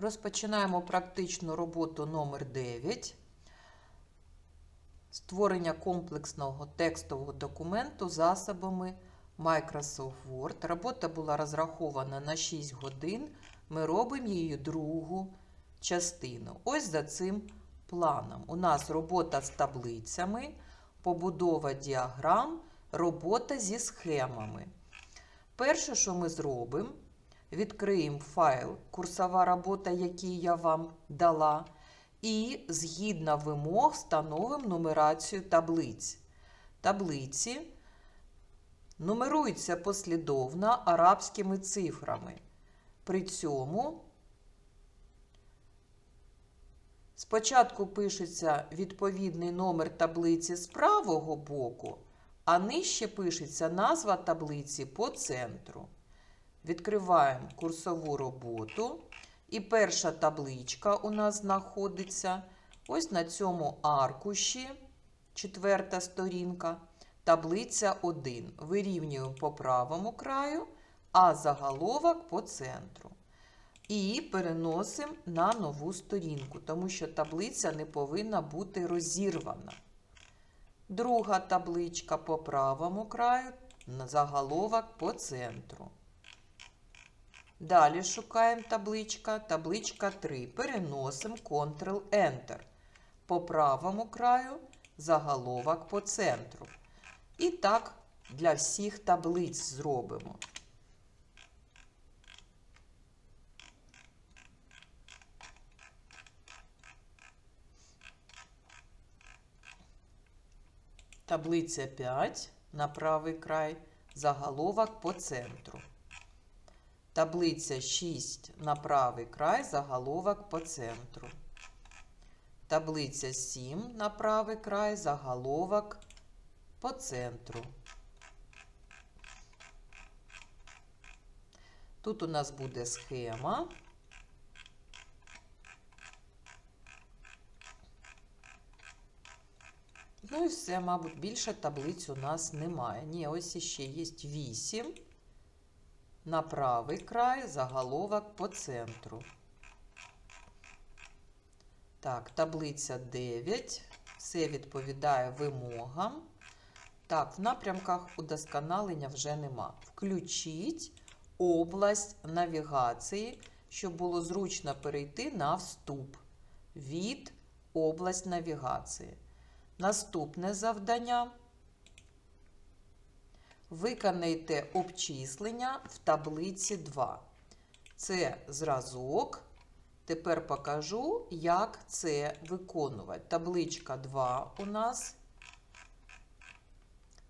Розпочинаємо практичну роботу номер 9. Створення комплексного текстового документу засобами Microsoft Word. Робота була розрахована на 6 годин. Ми робимо її другу частину. Ось за цим планом. У нас робота з таблицями, побудова діаграм, робота зі схемами. Перше, що ми зробимо, відкриємо файл курсова робота, який я вам дала, і згідно вимог встановимо нумерацію таблиць. Таблиці нумеруються послідовно арабськими цифрами. При цьому спочатку пишеться відповідний номер таблиці з правого боку, а нижче пишеться назва таблиці по центру. Відкриваємо курсову роботу. І перша табличка у нас знаходиться ось на цьому аркуші, четверта сторінка, таблиця 1. Вирівнюємо по правому краю, а заголовок по центру. І переносимо на нову сторінку, тому що таблиця не повинна бути розірвана. Друга табличка по правому краю, заголовок по центру. Далі шукаємо табличка. Табличка 3. Переносимо Ctrl-Enter. По правому краю заголовок по центру. І так для всіх таблиць зробимо. Таблиця 5 на правий край, заголовок по центру. Таблиця 6 на правий край, заголовок по центру. Таблиця 7 на правий край, заголовок по центру. Тут у нас буде схема. Ну і все, мабуть, більше таблиць у нас немає. Ні, ось іще є 8 на правий край, заголовок по центру. Так, таблиця 9. Все відповідає вимогам. Так, в напрямках удосконалення вже нема. Включіть область навігації, щоб було зручно перейти на вступ від область навігації. Наступне завдання. Виконайте обчислення в таблиці 2. Це зразок. Тепер покажу, як це виконувати. Табличка 2 у нас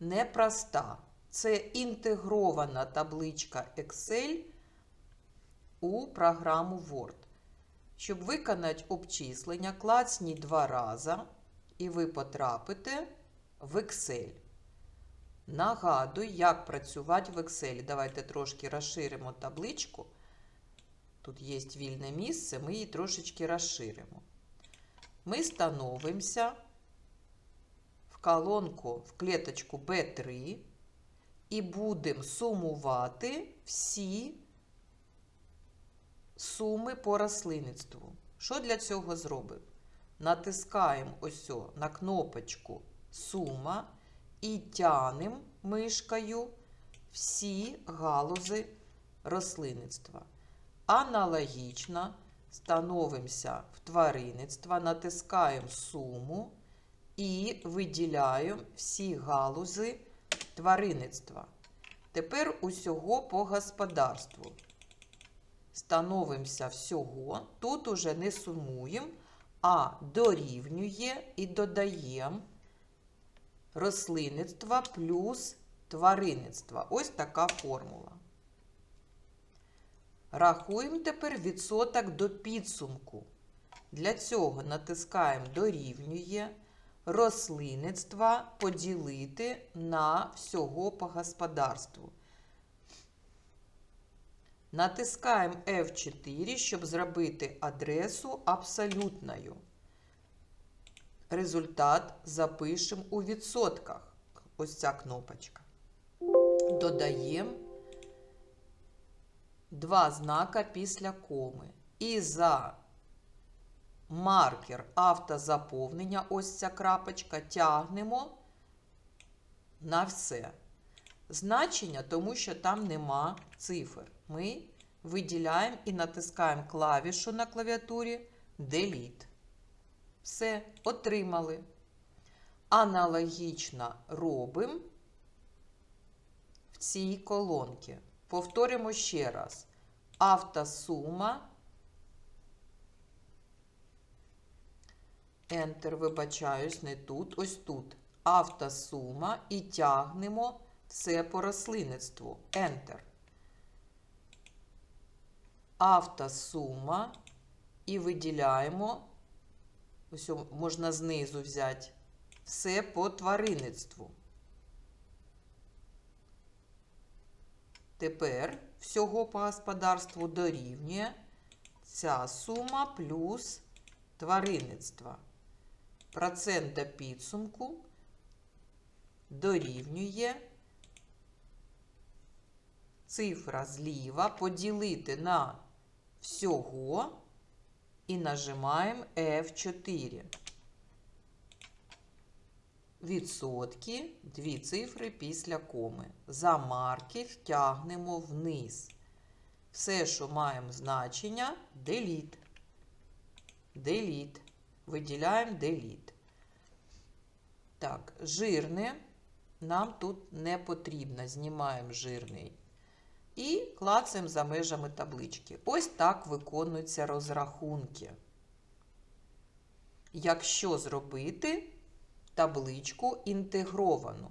непроста. Це інтегрована табличка Excel у програму Word. Щоб виконати обчислення, клацніть два рази, і ви потрапите в Excel. Нагадую, як працювати в Excel. Давайте трошки розширимо табличку. Тут є вільне місце, ми її трошечки розширимо. Ми становимося в колонку, в клеточку B3 і будемо сумувати всі суми по рослинництву. Що для цього зробимо? Натискаємо ось на кнопочку Сума і тянемо мишкою всі галузи рослинництва. Аналогічно становимося в тваринництво, натискаємо суму і виділяємо всі галузи тваринництва. Тепер усього по господарству. Становимося всього. Тут уже не сумуємо, а дорівнює і додаємо рослинництва плюс тваринництва. Ось така формула. Рахуємо тепер відсоток до підсумку. Для цього натискаємо дорівнює рослинництва поділити на всього по господарству. Натискаємо F4, щоб зробити адресу абсолютною. Результат запишемо у відсотках. Ось ця кнопочка. Додаємо два знака після коми. І за маркер автозаповнення, ось ця крапочка, тягнемо на все. Значення, тому що там нема цифр. Ми виділяємо і натискаємо клавішу на клавіатурі Delete. Все, отримали. Аналогічно робимо в цій колонці. Повторимо ще раз. Автосума. Enter, вибачаюсь, не тут, ось тут. Автосума і тягнемо все по рослинництву. Enter. Автосума і виділяємо, ось можна знизу взяти, все по тваринництву. Тепер всього по господарству дорівнює ця сума плюс тваринництва. Процент до підсумку дорівнює цифра зліва поділити на всього і нажимаємо F4. Відсотки, дві цифри після коми. За маркер тягнемо вниз. Все, що маємо значення, delete. Delete. Виділяємо delete. Так, жирне нам тут не потрібно. Знімаємо жирний. І клацаємо за межами таблички. Ось так виконуються розрахунки. Якщо зробити табличку інтегровану.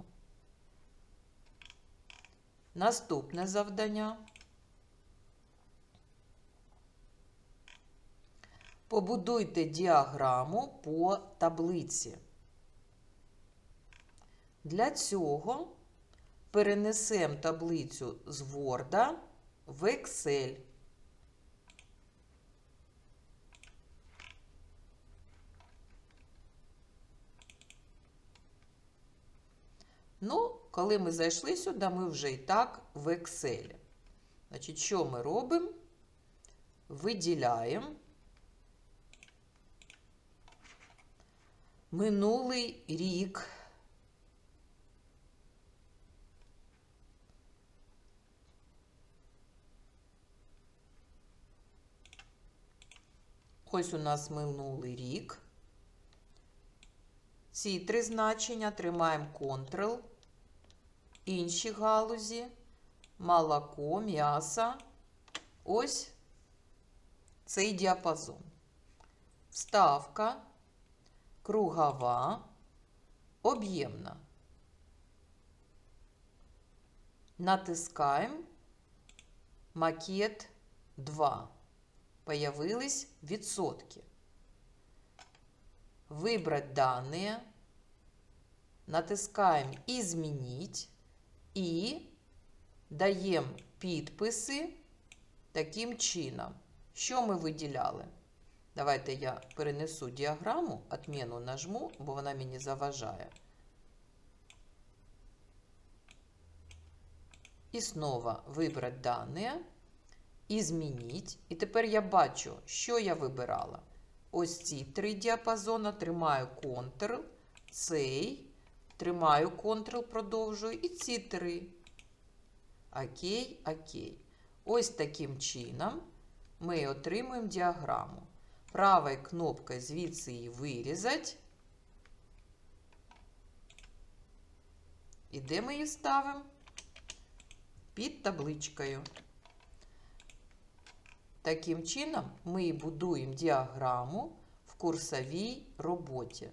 Наступне завдання. Побудуйте діаграму по таблиці. Для цього перенесемо таблицю з Word в Excel. Ну, коли ми зайшли сюди, ми вже і так в Excel. Значить, що ми робимо? Виділяємо минулий рік. Ось у нас минулий рік. Ці три значення тримаємо Ctrl, інші галузі, молоко, м'ясо. Ось цей діапазон. Вставка, кругова, об'ємна. Натискаємо макет 2. Появились відсотки. Выбрать данные, натискаємо «Изменить» і даємо підписи таким чином. Що ми виділяли? Давайте я перенесу діаграму, отмену нажму, бо вона мені заважає. І знову вибрати дані, «Изменить». І тепер я бачу, що я вибирала. Ось ці три діапазони, тримаю Ctrl, цей, тримаю Ctrl, продовжую, і ці три. Окей, окей. Ось таким чином ми отримуємо діаграму. Правою кнопкою звідси її вирізати. І де ми її ставимо? Під табличкою. Таким чином, ми будуємо діаграму в курсовій роботі.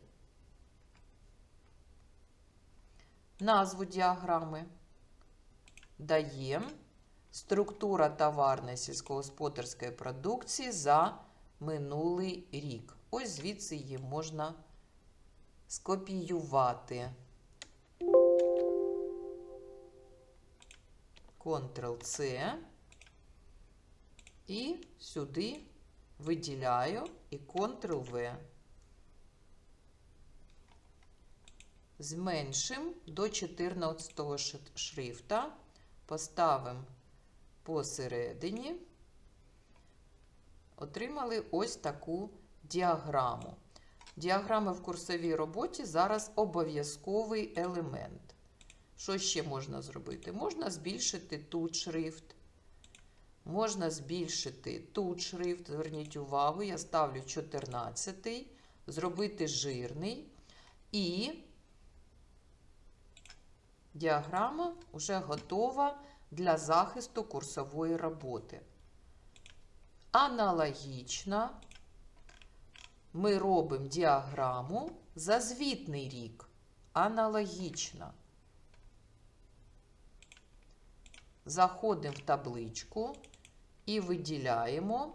Назву діаграми даємо структура товарної сільськогосподарської продукції за минулий рік. Ось звідси її можна скопіювати. Ctrl-C. І сюди виділяю і Ctrl-V. Зменшимо до 14 шрифта, поставимо посередині. отримали ось таку діаграму. Діаграми в курсовій роботі зараз обов'язковий елемент. Що ще можна зробити? Можна збільшити тут шрифт. Можна збільшити тут шрифт. Зверніть увагу, я ставлю 14, зробити жирний. І діаграма вже готова для захисту курсової роботи. Аналогічно ми робимо діаграму за звітний рік. Аналогічно. Заходимо в табличку і виділяємо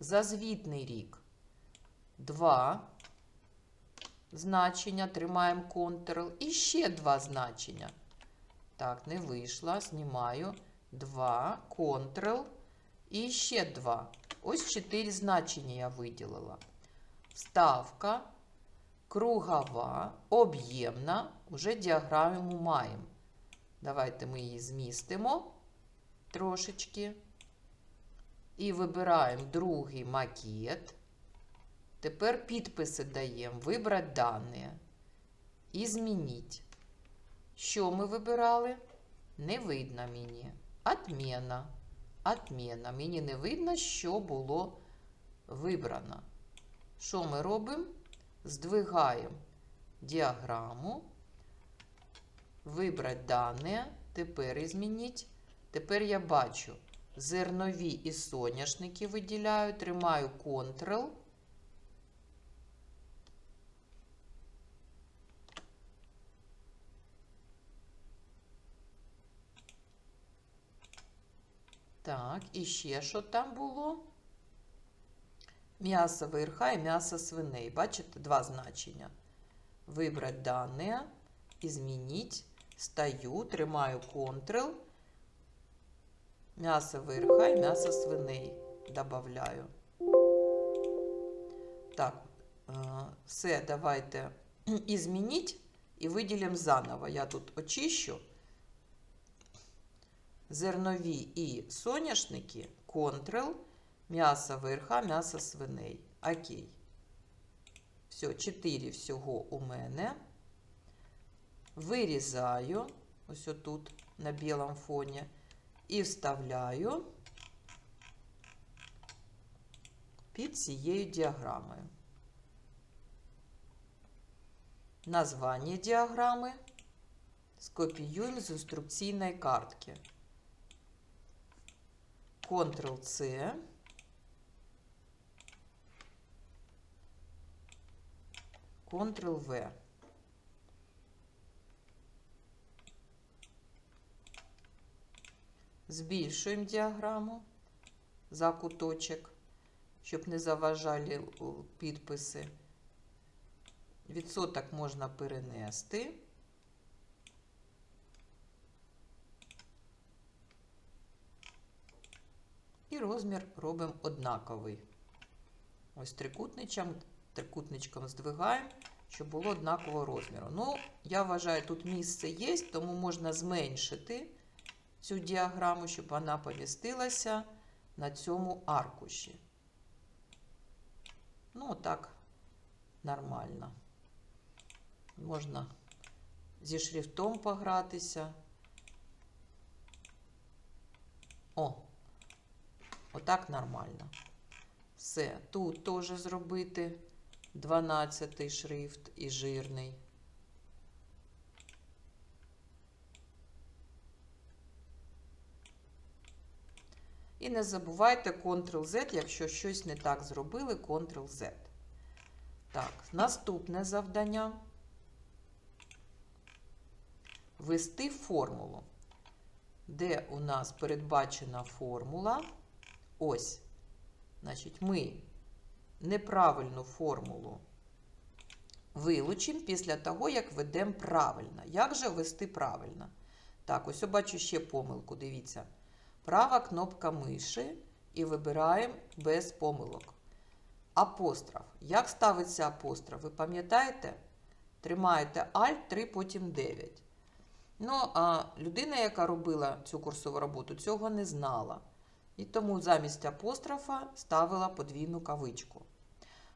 за звітний рік. Два значення, тримаємо Ctrl і ще два значення. Так, не вийшло, знімаю 2, Ctrl і ще 2. Ось 4 значення я виділила. Вставка, кругова, об'ємна. Уже діаграму маємо. Давайте ми її змістимо трошечки. І вибираємо другий макет. Тепер підписи даємо. Вибрати дані. І змініть. Що ми вибирали? Не видно мені. Отмена. Отмена. Мені не видно, що було вибрано. Що ми робимо? Здвигаємо діаграму. Вибрати дані. Тепер змініть. Тепер я бачу зернові і соняшники виділяю. Тримаю Ctrl. Так, і ще що там було? М'ясо верха і м'ясо свиней. Бачите, два значення. Вибрати дане і змініть. Стаю, тримаю Ctrl. М'ясо верха і м'ясо свиней добавляю. Так, все, давайте і і виділимо заново. Я тут очищу. Зернові і соняшники, Ctrl, м'ясо верха, м'ясо свиней. Окей. Все, 4 всього у мене. Вирізаю, ось отут на білому фоні, і вставляю під цією діаграмою. Названня діаграми скопіюємо з інструкційної картки. Ctrl-C. Ctrl-V. Збільшуємо діаграму за куточок, щоб не заважали підписи. Відсоток можна перенести. І розмір робимо однаковий. Ось трикутничком, трикутничком здвигаємо, щоб було однакового розміру. Ну, я вважаю, тут місце є, тому можна зменшити цю діаграму, щоб вона помістилася на цьому аркуші. Ну, так, нормально. Можна зі шрифтом погратися. О! Отак нормально. Все. Тут теж зробити 12 шрифт і жирний. І не забувайте Ctrl-Z, якщо щось не так зробили, Ctrl-Z. Так, наступне завдання. Ввести формулу. Де у нас передбачена формула? Ось. Значить, ми неправильну формулу вилучимо після того, як ведемо правильно. Як же ввести правильно? Так, ось я бачу ще помилку. Дивіться. Права кнопка миші і вибираємо без помилок. Апостроф. Як ставиться апостроф? Ви пам'ятаєте? Тримаєте Alt 3, потім 9. Ну, а людина, яка робила цю курсову роботу, цього не знала. І тому замість апострофа ставила подвійну кавичку.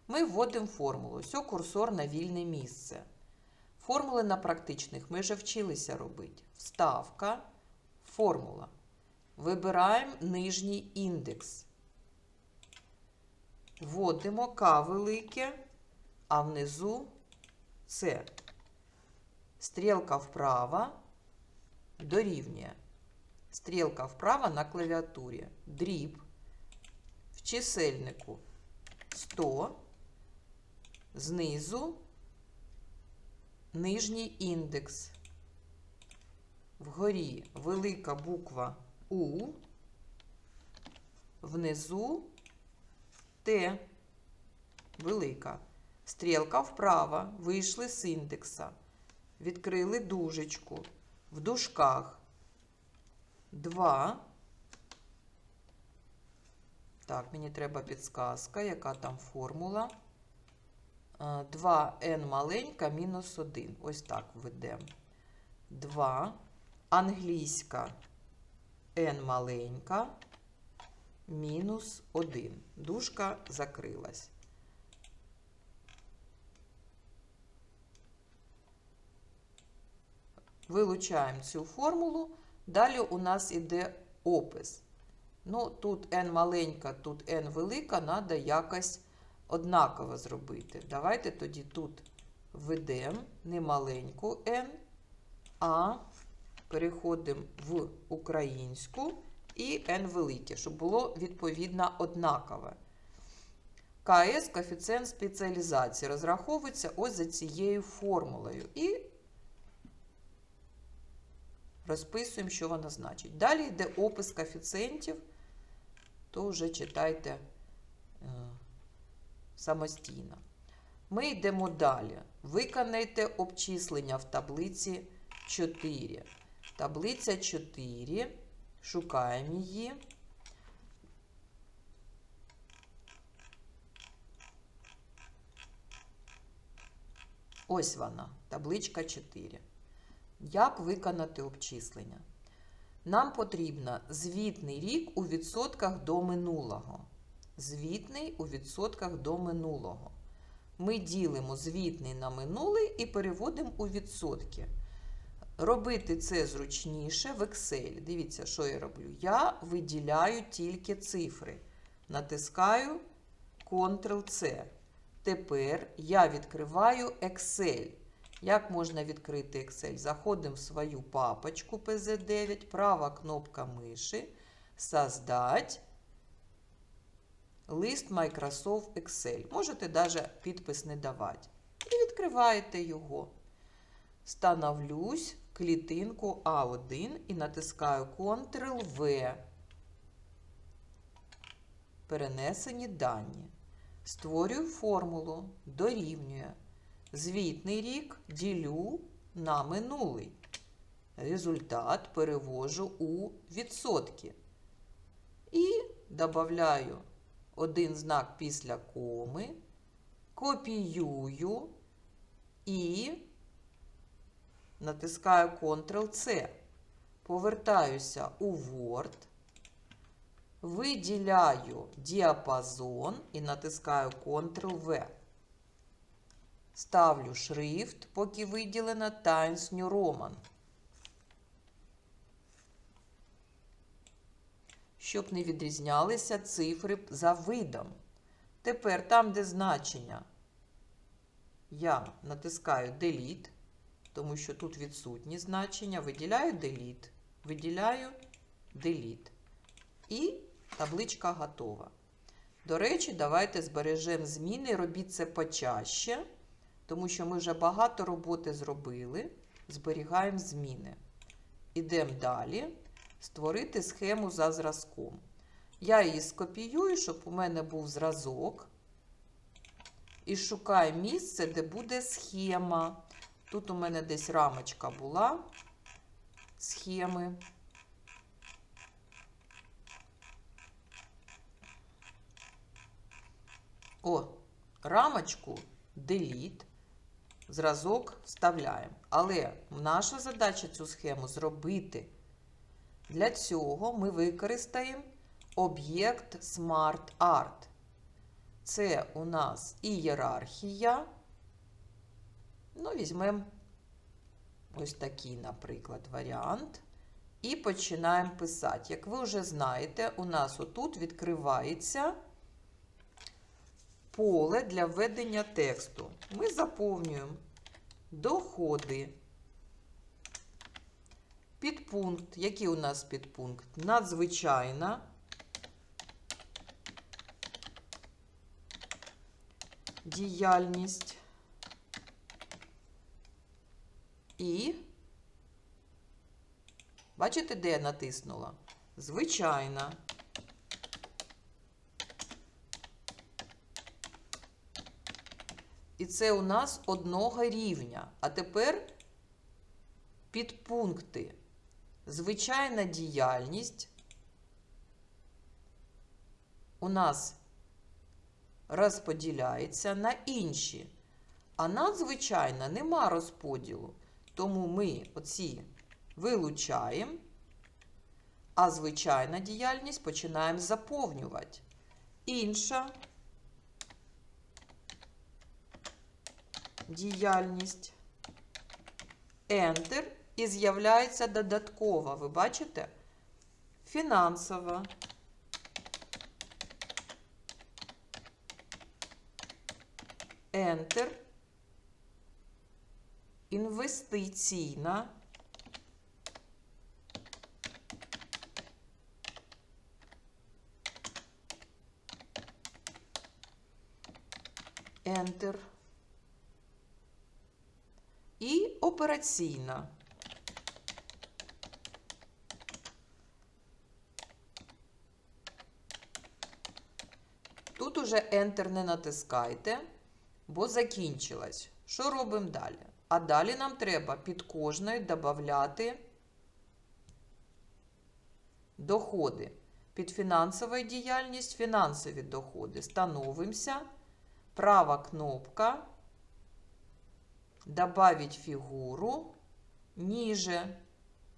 Ми вводимо формулу. Ось курсор на вільне місце. Формули на практичних ми вже вчилися робити. Вставка, формула. Вибираємо нижній індекс. Вводимо К велике, а внизу С. Стрілка вправо дорівнює. Стрілка вправо на клавіатурі. Дріб в чисельнику 100, знизу нижній індекс. Вгорі велика буква У, внизу Т велика. Стрілка вправо, вийшли з індекса. Відкрили дужечку. В дужках 2. Так, мені треба підсказка, яка там формула. 2n маленька мінус 1. Ось так введемо. 2. Англійська n маленька мінус 1. Дужка закрилась. Вилучаємо цю формулу. Далі у нас іде опис. Ну, тут n маленька, тут n велика, треба якось однаково зробити. Давайте тоді тут введемо не маленьку n, а переходимо в українську і n велике, щоб було відповідно однакове. КС коефіцієнт спеціалізації розраховується ось за цією формулою. І розписуємо, що вона значить. Далі йде опис коефіцієнтів, то вже читайте е, самостійно. Ми йдемо далі. Виконайте обчислення в таблиці 4. Таблиця 4. Шукаємо її. Ось вона, табличка 4. Як виконати обчислення? Нам потрібно звітний рік у відсотках до минулого. Звітний у відсотках до минулого. Ми ділимо звітний на минулий і переводимо у відсотки. Робити це зручніше в Excel. Дивіться, що я роблю. Я виділяю тільки цифри. Натискаю Ctrl-C. Тепер я відкриваю Excel. Як можна відкрити Excel? Заходимо в свою папочку PZ9, права кнопка миші, Создать лист Microsoft Excel. Можете навіть підпис не давати. І відкриваєте його. Становлюсь клітинку А1 і натискаю Ctrl-V. Перенесені дані. Створюю формулу, дорівнює. Звітний рік ділю на минулий. Результат перевожу у відсотки. І додаю один знак після коми, копіюю і натискаю Ctrl-C. Повертаюся у Word, виділяю діапазон і натискаю Ctrl-V. Ставлю шрифт, поки виділено Times New Roman. Щоб не відрізнялися цифри за видом. Тепер там, де значення, я натискаю Delete, тому що тут відсутні значення. Виділяю Delete, виділяю Delete. І табличка готова. До речі, давайте збережемо зміни. Робіть це почаще, тому що ми вже багато роботи зробили. Зберігаємо зміни. Ідемо далі. Створити схему за зразком. Я її скопіюю, щоб у мене був зразок. І шукаю місце, де буде схема. Тут у мене десь рамочка була схеми. О, рамочку Delete. Зразок вставляємо. Але наша задача цю схему зробити. Для цього ми використаємо об'єкт Smart Art. Це у нас ієрархія. Ну, візьмемо ось такий, наприклад, варіант. І починаємо писати. Як ви вже знаєте, у нас отут відкривається поле для введення тексту. Ми заповнюємо доходи. Підпункт. Який у нас підпункт? Надзвичайна. Діяльність. І. Бачите, де я натиснула? Звичайна. І це у нас одного рівня. А тепер підпункти. Звичайна діяльність у нас розподіляється на інші. А надзвичайна нема розподілу. Тому ми оці вилучаємо, а звичайна діяльність починаємо заповнювати. Інша діяльність. Enter і з'являється додаткова. Ви бачите? Фінансова. Enter. Інвестиційна. Enter. І операційна. Тут уже Enter не натискайте, бо закінчилась. Що робимо далі? А далі нам треба під кожною додати доходи. Під фінансовою діяльність фінансові доходи. Становимося. Права кнопка. Добавить фігуру ніже.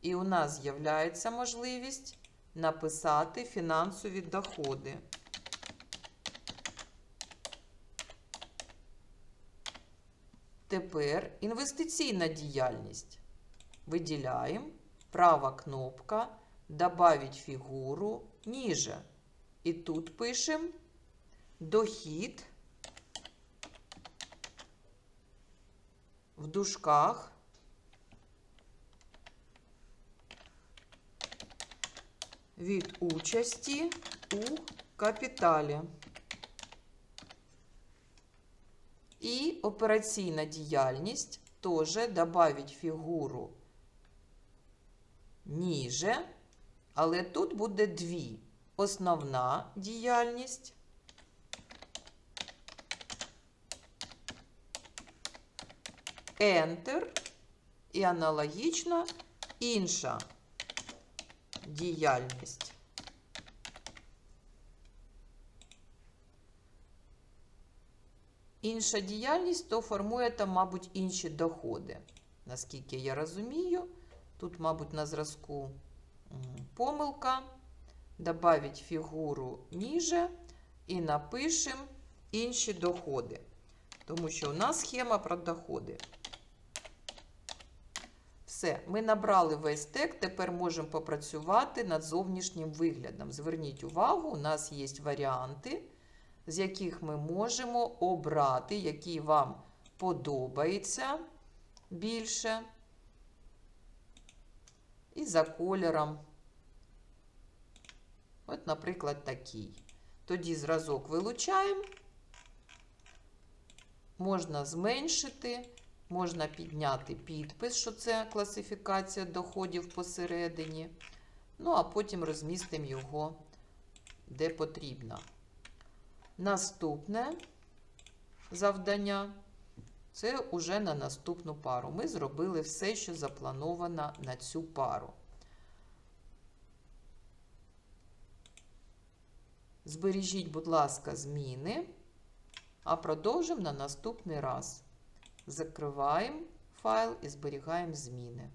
І у нас з'являється можливість написати фінансові доходи. Тепер інвестиційна діяльність. Виділяємо. Права кнопка. Добавить фігуру ніже. І тут пишемо дохід в дужках від участі у капіталі. І операційна діяльність теж добавить фігуру ніже, але тут буде дві. Основна діяльність Enter і аналогічно інша діяльність. Інша діяльність, то формує там, мабуть, інші доходи. Наскільки я розумію, тут, мабуть, на зразку помилка. Добавить фігуру ніже і напишемо інші доходи. Тому що у нас схема про доходи. Все, ми набрали весь текст, тепер можемо попрацювати над зовнішнім виглядом. Зверніть увагу, у нас є варіанти, з яких ми можемо обрати, який вам подобається більше. І за кольором. От, наприклад, такий. Тоді зразок вилучаємо. Можна зменшити, можна підняти підпис, що це класифікація доходів посередині. Ну, а потім розмістимо його де потрібно. Наступне завдання це уже на наступну пару. Ми зробили все, що заплановано на цю пару. Збережіть, будь ласка, зміни, а продовжимо на наступний раз. Закриваємо файл і зберігаємо зміни.